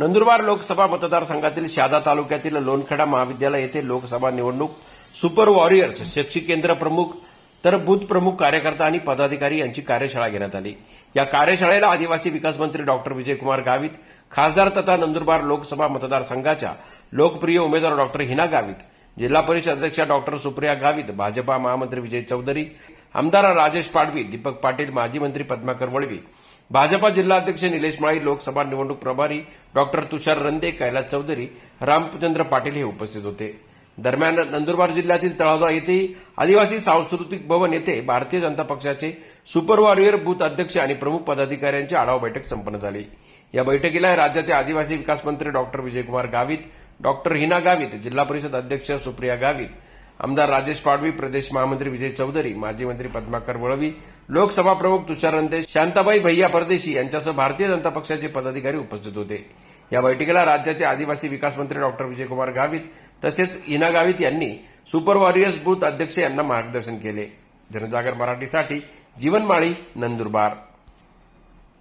नंदुरबार लोकसभा मतदारसंघातील शहादा तालुक्यातील लोणखेडा महाविद्यालय येथे लोकसभा निवडणूक सुपर वॉरियर्स शैक्षिक केंद्र प्रमुख तर बूथ प्रमुख कार्यकर्ता आणि पदाधिकारी यांची कार्यशाळा घेण्यात आली. या कार्यशाळेला आदिवासी विकास मंत्री डॉक्टर विजयकुमार गावित खासदार तथा नंदुरबार लोकसभा मतदारसंघाच्या लोकप्रिय उमेदवार डॉक्टर हिना गावित जिल्हा परिषद अध्यक्षा डॉक्टर सुप्रिया गावित भाजपा महामंत्री विजय चौधरी आमदार राजेश पाडवी दीपक पाटील माजी मंत्री पद्माकर वळवी भाजपा जिल्हाध्यक्ष निलेश माळी लोकसभा निवडणूक प्रभारी डॉक्टर तुषार रंदे कैलास चौधरी रामचंद्र पाटील हे उपस्थित होते. दरम्यान नंदुरबार जिल्ह्यातील तळादा येथेही आदिवासी सांस्कृतिक भवन येथे भारतीय जनता पक्षाचे सुपर वॉरियर बूथ अध्यक्ष आणि प्रमुख पदाधिकाऱ्यांची आढावा बैठक संपन्न झाली. या बैठकीला राज्याचे आदिवासी विकास मंत्री डॉक्टर विजयकुमार गावित डॉक्टर हिना गावित जिल्हा परिषद अध्यक्ष सुप्रिया गावित आमदार राजेश पाडवी प्रदेश महामंत्री विजय चौधरी माजी मंत्री पद्माकर वळवी लोकसभा प्रमुख तुषार रंते शांताबाई भैया परदेशी यांच्यासह भारतीय जनता पक्षाचे पदाधिकारी उपस्थित होते. या बैठकीला राज्याचे आदिवासी विकास मंत्री डॉक्टर विजयकुमार गावित तसेच हिना गावित यांनी सुपर वॉरियर्स बूथ अध्यक्ष यांना मार्गदर्शन केले. जनजागर मराठीसाठी जीवनमाळी नंदुरबार.